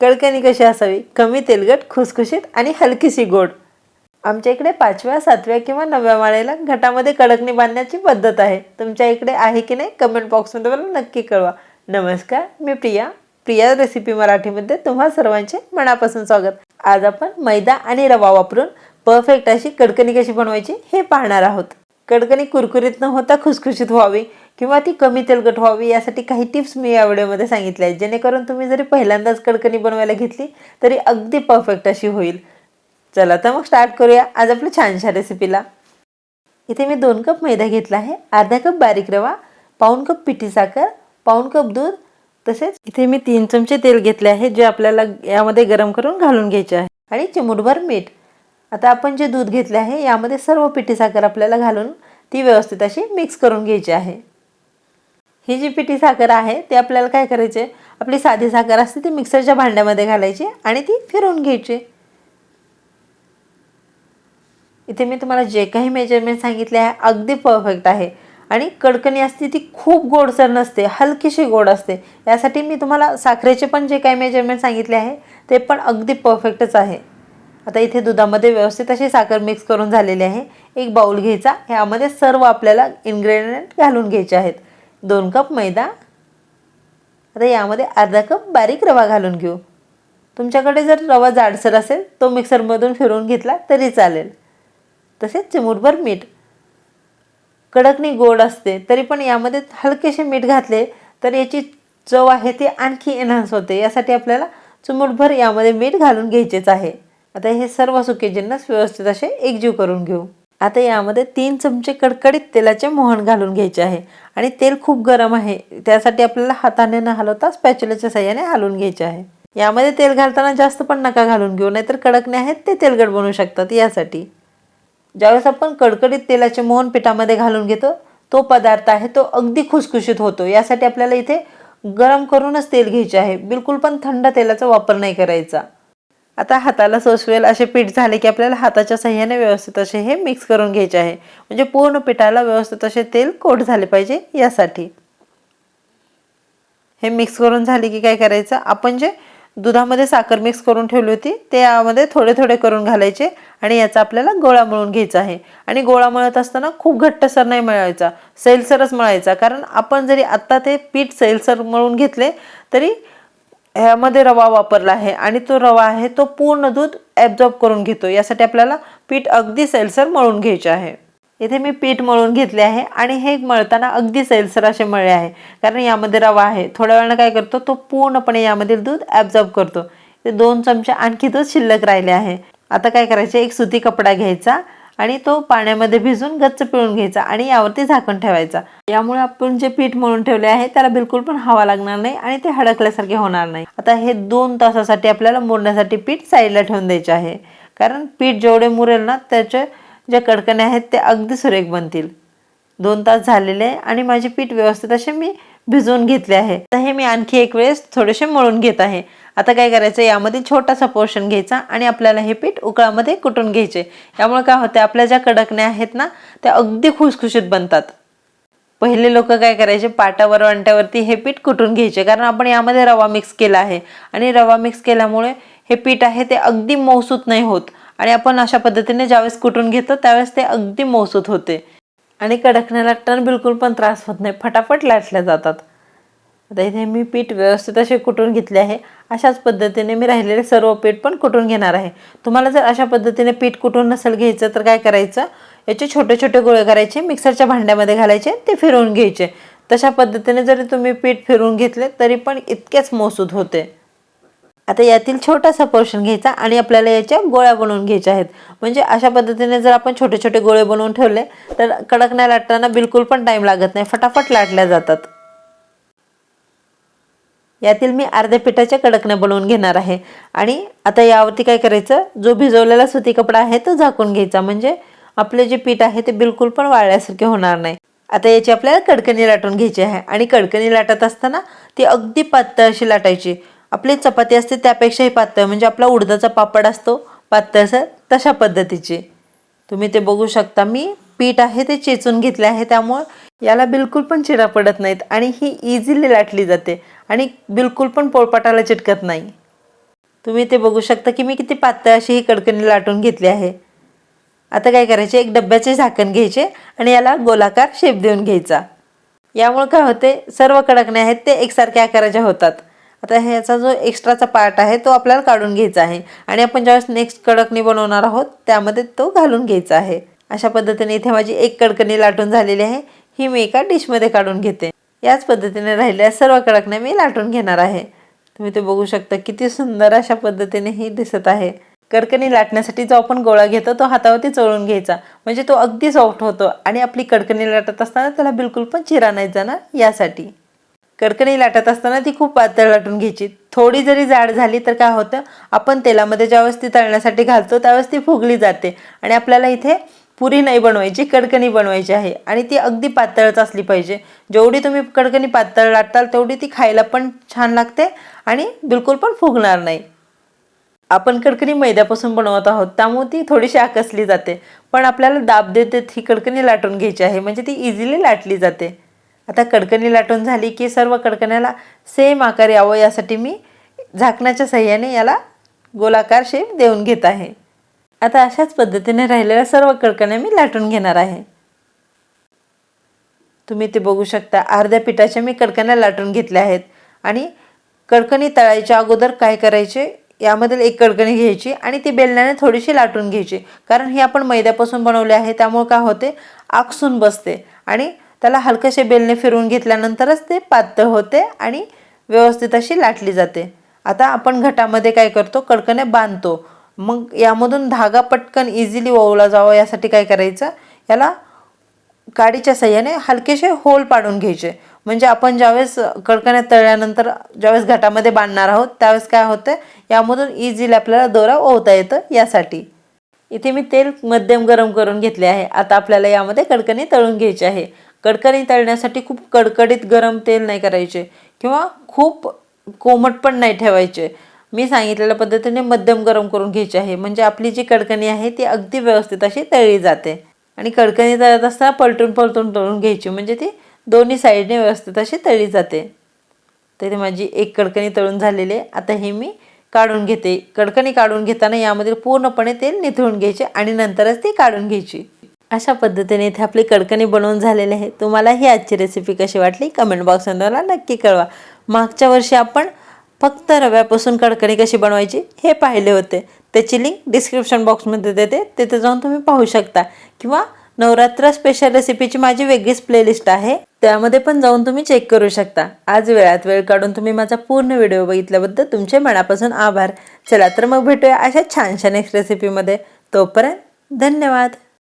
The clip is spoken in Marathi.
कडकणी कशी असावी? कमी तेलकट खुसखुशीत आणि हलकीशी गोड. आमच्या इकडे पाचव्या सातव्या किंवा नवव्या माळेला घटामध्ये कडकणी बांधण्याची पद्धत आहे. तुमच्या इकडे आहे की नाही कमेंट बॉक्समध्ये मला नक्की कळवा. नमस्कार मी प्रिया. प्रिया रेसिपी मराठीमध्ये तुम्हा सर्वांचे मनापासून स्वागत. आज आपण मैदा आणि रवा वापरून परफेक्ट अशी कडकणी कशी बनवायची हे पाहणार आहोत. कडकणी कुरकुरीत न होता खुसखुशीत व्हावी. किंवा ती कमी तेलकट व्हावी यासाठी काही टिप्स मी या व्हिडिओमध्ये सांगितल्या आहेत. जेणेकरून तुम्ही जरी पहिल्यांदाच कडकणी बनवायला घेतली तरी अगदी परफेक्ट अशी होईल. चला तर मग स्टार्ट करूया आज आपल्या छानशा रेसिपीला इथे मी दोन कप मैदा घेतला आहे अर्धा कप बारीक रवा पाऊण कप पिठी साखर पाऊण कप दूध तसेच इथे मी तीन चमचे तेल घेतले आहे जे आपल्याला यामध्ये गरम करून घालून घ्यायचे आहे. आणि चिमूटभर मीठ. आता आपण जे दूध घेतले आहे यामध्ये सर्व पिठी साखर आपल्याला घालून ती व्यवस्थित अशी मिक्स करून घ्यायची आहे. ही जी पिठी साखर आहे ती आपल्याला काय करायचे? आपली साधी साखर असते ती मिक्सरच्या भांड्यामध्ये घालायची आणि ती फिरवून घ्यायची. इथे मी तुम्हाला जे काही मेजरमेंट सांगितले आहे अगदी परफेक्ट आहे. आणि कडकणी असते ती खूप गोडसर नसते हलकीशी गोड असते. यासाठी मी तुम्हाला साखरेचे पण जे काही मेजरमेंट सांगितले आहे ते पण अगदी परफेक्टच आहे. आता इथे दुधामध्ये व्यवस्थित अशी साखर मिक्स करून झालेली आहे. एक बाऊल घ्यायचा ह्यामध्ये सर्व आपल्याला इन्ग्रेडियंट घालून घ्यायचे आहेत. दोन कप मैदा. आता यामध्ये अर्धा कप बारीक रवा घालून घेऊ. तुमच्याकडे जर रवा जाडसर असेल तो मिक्सरमधून फिरवून घेतला तरी चालेल. तसेच चिमूटभर मीठ. कडकणी गोड असते तरी पण यामध्ये हलकेसे मीठ घातले तर याची चव आहे ती आणखी एन्हान्स होते. यासाठी आपल्याला चिमूटभर यामध्ये मीठ घालून घ्यायचेच आहे. आता हे सर्व सुके जिन्नस व्यवस्थित असे एकजीव करून घेऊ. आता यामध्ये तीन चमचे कडकडीत तेलाचे मोहन घालून घ्यायचे आहे. आणि तेल खूप गरम आहे. त्यासाठी आपल्याला हाताने न हलवता स्पॅच्युलाच्या सहाय्याने हलवून घ्यायचे आहे. यामध्ये तेल घालताना जास्त पण नका घालून घेऊ नाहीतर कडकणे आहेत ते तेलकट बनवू शकतात यासाठी. ज्यावेळेस आपण कडकडीत तेलाचे मोहन पिठामध्ये घालून घेतो तो पदार्थ आहे तो अगदी खुसखुशीत होतो. यासाठी आपल्याला इथे गरम करूनच तेल घ्यायचे आहे. बिलकुल पण थंड तेलाचा वापर नाही करायचा. आता हाताला सोसवेल असे पीठ झाले की आपल्याला हाताच्या सहाय्याने व्यवस्थित असे हे मिक्स करून घ्यायचे आहे. म्हणजे पूर्ण पिठाला व्यवस्थित असे तेल कोट झाले पाहिजे यासाठी. हे मिक्स करून झाले की काय करायचं? आपण जे दुधामध्ये साखर मिक्स करून ठेवली होती ते यामध्ये थोडे थोडे करून घालायचे आणि याचा आपल्याला गोळा मळून घ्यायचा आहे. आणि गोळा मळत असताना खूप घट्टसर नाही मळायचा सैलसरच मळायचा. कारण आपण जरी आत्ता ते पीठ सैलसर मळून घेतले तरी ह्यामध्ये रवा वापरला आहे आणि तो रवा आहे तो पूर्ण दूध ॲब्झॉर्ब करून घेतो यासाठी आपल्याला पीठ अगदी सैलसर मळून घ्यायचे आहे. इथे मी पीठ मळून घेतले आहे आणि हे मळताना अगदी सैलसर असे मळले आहे. कारण यामध्ये रवा आहे. थोड्या वेळानं काय करतो तो पूर्णपणे यामधील दूध ॲब्झॉर्ब करतो. ते दोन चमचे आणखी दूध शिल्लक राहिले आहे. आता काय करायचे? एक सुती कपडा घ्यायचा आणि तो पाण्यामध्ये भिजून गच्च पिळून घ्यायचा आणि यावरती झाकण ठेवायचा. यामुळे आपण जे पीठ मळून ठेवले आहे त्याला बिलकुल पण हवा लागणार नाही आणि ते हडकल्यासारखे होणार नाही. आता हे दोन तासासाठी आपल्याला मोडण्यासाठी पीठ साईडला ठेवून द्यायचे आहे. कारण पीठ जेवढे मुरेल ना त्याचे जे कडकणे आहेत ते अगदी सुरेख बनतील. दोन तास झालेले आहे आणि माझे पीठ व्यवस्थित असे मी भिजवून घेतले आहे. तर हे मी आणखी एक वेळेस थोडेसे मळून घेत आहे. आता काय करायचं यामध्ये छोटासा पोर्शन घ्यायचा आणि आपल्याला हे पीठ उकळामध्ये कुटून घ्यायचे. यामुळे काय होतं आपल्या ज्या कडकण्या आहेत ना त्या अगदी खुसखुशीत बनतात. पहिले लोक काय करायचे पाटावर अंट्यावरती हे पीठ कुटून घ्यायचे. कारण आपण यामध्ये रवा मिक्स केला आहे. आणि रवा मिक्स केल्यामुळे हे पीठ आहे ते अगदी मौसूत नाही होत. आणि आपण अशा पद्धतीने ज्यावेळेस कुटून घेतो त्यावेळेस ते अगदी मौसूत होते. आणि कडकण्या लाटताना बिलकुल पण त्रास होत नाही. फटाफट लाटल्या जातात. आता इथे मी पीठ व्यवस्थित असे कुटून घेतले आहे. अशाच पद्धतीने मी राहिलेले सर्व पीठ पण कुटून घेणार आहे. तुम्हाला जर अशा पद्धतीने पीठ कुटून नसेल घ्यायचं तर काय करायचं? याचे छोटे छोटे गोळे करायचे मिक्सरच्या भांड्यामध्ये घालायचे ते फिरवून घ्यायचे. तशा पद्धतीने जरी तुम्ही पीठ फिरवून घेतले तरी पण इतकेच मोसूद होते. आता यातील छोटासा पोर्शन घ्यायचा आणि आपल्याला याच्या गोळ्या बनवून घ्यायच्या आहेत. म्हणजे अशा पद्धतीने जर आपण छोटे छोटे गोळे बनवून ठेवले तर कडकण्या लाटताना बिलकुल पण टाईम लागत नाही. फटाफट लाटल्या जातात. यातील मी अर्ध्या पिठाच्या कडकण्या बनवून घेणार आहे. आणि आता यावरती काय करायचं? जो भिजवलेला सुती कपडा आहे तो झाकून घ्यायचा. म्हणजे आपले जे पीठ आहे ते बिलकुल पण वाळल्यासारखे होणार नाही. आता याची आपल्याला कडकणी लाटून घ्यायची आहे. आणि कडकणी लाटत असताना ती अगदी पातळ अशी लाटायची. आपली चपाती असते त्यापेक्षाही पातळ. म्हणजे आपला उडदाचा पापड असतो पातळसर तशा पद्धतीची. तुम्ही ते बघू शकता. मी पीठ आहे ते चेचून घेतले आहे त्यामुळं याला बिलकुल पण चिरा पडत नाहीत. आणि ही इझिली लाटली जाते. आणि बिलकुल पण पोळपाटाला चिटकत नाही. तुम्ही ते बघू शकता की मी किती पातळ अशी ही कडकणी लाटून घेतली आहे. आता काय करायचे? एक डब्याचे झाकण घ्यायचे आणि याला गोलाकार शेप देऊन घ्यायचा. यामुळे काय होते? सर्व कडकणे आहेत ते एकसारख्या आकाराच्या होतात. आता ह्याचा जो एक्स्ट्राचा पार्ट आहे तो आपल्याला काढून घ्यायचा आहे. आणि आपण ज्यावेळेस नेक्स्ट कडकणी बनवणार आहोत त्यामध्ये तो घालून घ्यायचा आहे. अशा पद्धतीने इथे माझी एक कडकणी लाटून झालेली आहे. ही मी एका डिशमध्ये काढून घेते. याच पद्धतीने राहिलेल्या सर्व कडकण्या मी लाटून घेणार आहे. तुम्ही ते बघू शकता किती सुंदर अशा पद्धतीने ही दिसत आहे. कडकणी लाटण्यासाठी जो आपण गोळा घेतो तो हातावरती चोळून घ्यायचा. म्हणजे तो अगदी सॉफ्ट होतो आणि आपली कडकणी लाटत असताना त्याला बिलकुल पण चिरा नाही जाणार यासाठी. कडकणी लाटत असताना ती खूप पातळ लाटून घ्यायची. थोडी जरी जाड झाली तर काय होतं आपण तेलामध्ये ज्यावेळेस ती तळण्यासाठी घालतो त्यावेळेस ती फुगली जाते. आणि आपल्याला इथे पुरी नाही बनवायची कडकणी बनवायची आहे. आणि ती अगदी पातळच असली पाहिजे. जेवढी तुम्ही कडकणी पातळ लाटाल तेवढी ती खायला पण छान लागते आणि बिलकुल पण फुगणार नाही. आपण कडकणी मैद्यापासून बनवत आहोत त्यामुळे ती थोडीशी आकसली जाते. पण आपल्याला दाब देत ही कडकणी लाटून घ्यायची आहे. म्हणजे ती इझिली लाटली जाते. आता कडकणी लाटून झाली की सर्व कडकण्याला सेम आकार यावं यासाठी मी झाकणाच्या सहाय्याने याला गोलाकार शेप देऊन घेत आहे. आता अशाच पद्धतीने राहिलेल्या सर्व कडकण्या मी लाटून घेणार आहे. तुम्ही ते बघू शकता. अर्ध्या पिठाच्या मी कडकण्या लाटून घेतल्या आहेत. आणि कडकणी तळायच्या अगोदर काय करायचे? यामधील एक कडकणी घ्यायची आणि ती बेलण्याने थोडीशी लाटून घ्यायची. कारण ही आपण मैद्यापासून बनवले आहे त्यामुळे काय होते? आकसून बसते. आणि त्याला हलकसे बेलणे फिरवून घेतल्यानंतरच ते पातळ होते आणि व्यवस्थित अशी लाटली जाते. आता आपण घटामध्ये काय करतो? कडकण्या बांधतो. मग यामधून धागा पटकन इझिली ओवला जावं यासाठी काय करायचं? याला काडीच्या सहाय्याने हलकेसे होल पाडून घ्यायचे. म्हणजे आपण ज्यावेळेस कडकण्यात तळल्यानंतर ज्यावेळेस घाटामध्ये बांधणार आहोत त्यावेळेस काय होतं यामधून इझिली आपल्याला दोरा ओवता येतं यासाठी. इथे मी तेल मध्यम गरम करून घेतले आहे. आता आपल्याला यामध्ये कडकणी तळून घ्यायची आहे. कडकणी तळण्यासाठी खूप कडकडीत गरम तेल नाही करायचे किंवा खूप कोमट पण नाही ठेवायचे. मी सांगितलेल्या पद्धतीने मध्यम गरम करून घ्यायची आहे. म्हणजे आपली जी कडकणी आहे ती अगदी व्यवस्थित अशी तळली जाते. आणि कडकणी तळत असताना पलटून पलटून तळून घ्यायची. म्हणजे ती दोन्ही साईडने व्यवस्थित अशी तळली जाते. तर माझी एक कडकणी तळून झालेली आहे. आता हे मी काढून घेते. कडकणी काढून घेताना यामध्ये पूर्णपणे तेल निथळून घ्यायचे आणि नंतरच ती काढून घ्यायची. अशा पद्धतीने इथे आपली कडकणी बनवून झालेली आहे. तुम्हाला ही आजची रेसिपी कशी वाटली? कमेंट बॉक्समध्ये मला नक्की कळवा. मागच्या वर्षी आपण फक्त रव्यापासून कडकणी कशी बनवायची हे पाहिले होते. त्याची लिंक डिस्क्रिप्शन बॉक्समध्ये देते. तिथे जाऊन तुम्ही पाहू शकता. किंवा नवरात्र स्पेशल रेसिपीची माझी वेगळीच प्लेलिस्ट आहे. त्यामध्ये पण जाऊन तुम्ही चेक करू शकता. आज वेळात वेळ काढून तुम्ही माझा पूर्ण व्हिडिओ बघितल्याबद्दल तुमचे मनापासून आभार. चला तर मग भेटूया अशा छानशा नेक्स्ट रेसिपीमध्ये तोपर्यंत धन्यवाद.